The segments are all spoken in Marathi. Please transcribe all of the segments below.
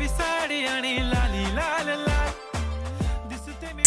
गुलाबी साडी आणि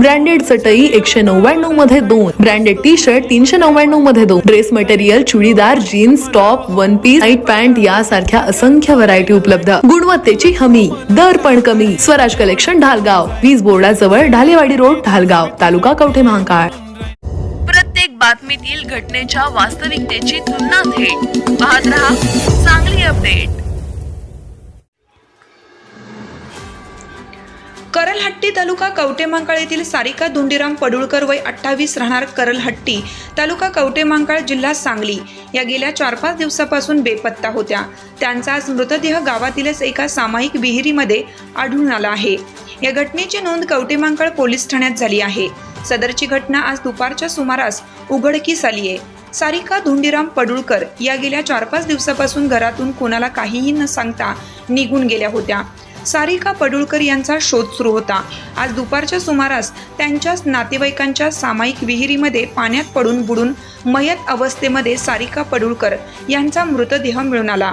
ब्रँडेड चटई एकशे नव्याण्णवमध्ये दोन. ब्रँडेड टी शर्ट तीनशे नव्याण्णवमध्ये दोन. Dress material chudidar jeans top one piece night pant यासारख्या असंख्य व्हरायटी उपलब्ध. गुणवत्तेची हमी. दर पण कमी. स्वराज कलेक्शन ढालगाव. वीज बोर्डाजवळ ढालेवाडी रोड ढालगाव. तालुका कवठे महाकाळ? प्रत्येक बातमीतील घटनेच्या वास्तविकतेची तुलना थेट. पाहत रहा चांगली अपडेट करलहट्टी तालुका कवटेमांकाळ येथील सारिका धुंडीराम पडुळकर वय अठ्ठावीस राहणार करलहट्टी. तालुका कवटेमांकाळ जिल्हा सांगली. या गेल्या चार पाच दिवसापासून बेपत्ता होत्या. त्यांचा आज मृतदेह गावातीलच एका सामायिक विहिरीमध्ये आढळून आला आहे. या घटनेची नोंद कवटेमांकाळ पोलीस ठाण्यात झाली आहे. सदरची घटना आज दुपारच्या सुमारास उघडकीस आली आहे. सारिका धुंडीराम पडुळकर या गेल्या चार पाच दिवसापासून घरातून कोणाला काहीही न सांगता निघून गेल्या होत्या. सारिका पडुळकर यांचा शोध सुरू होता. आज दुपारच्या सुमारास त्यांच्याच नातेवाईकांच्या सामायिक विहिरीमध्ये पाण्यात पडून बुडून मयत अवस्थेमध्ये सारिका पडुळकर यांचा मृतदेह मिळून आला.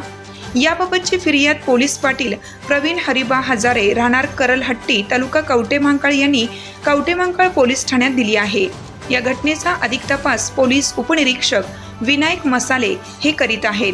याबाबतची फिर्याद पोलीस पाटील प्रवीण हरिबा हजारे राहणार करलहट्टी तालुका कवटेमांकाळ यांनी कवटेमांकाळ पोलीस ठाण्यात दिली आहे. या घटनेचा अधिक तपास पोलीस उपनिरीक्षक विनायक मसाले हे करीत आहेत.